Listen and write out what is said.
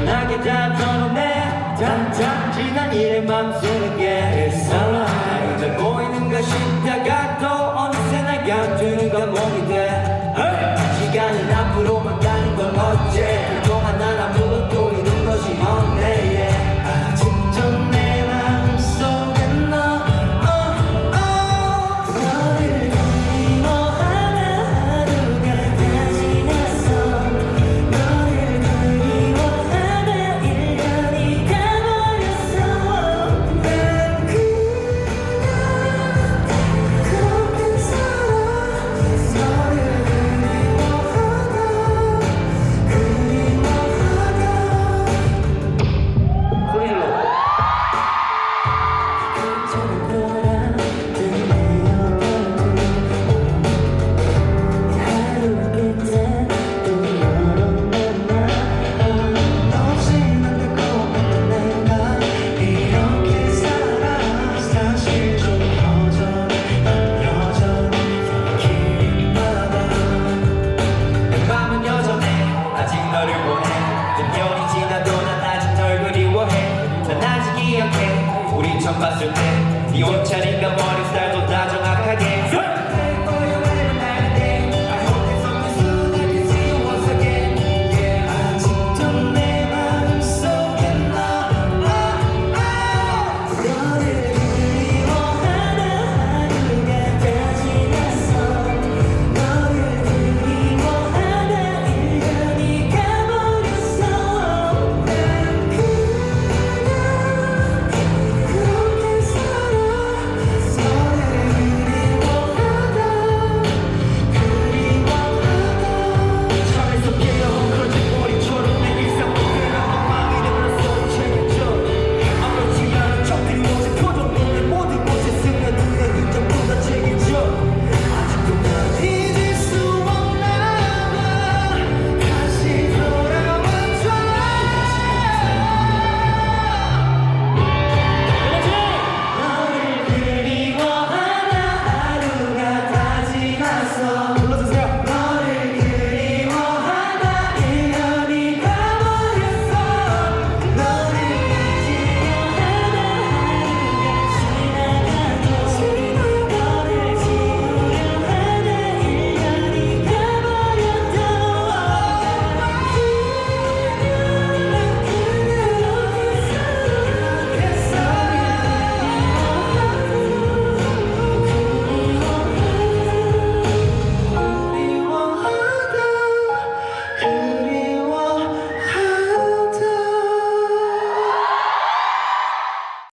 끝나게 다 아직 기억해. 우리 처음 봤을 때네 옷차림과 머리 스타일도 다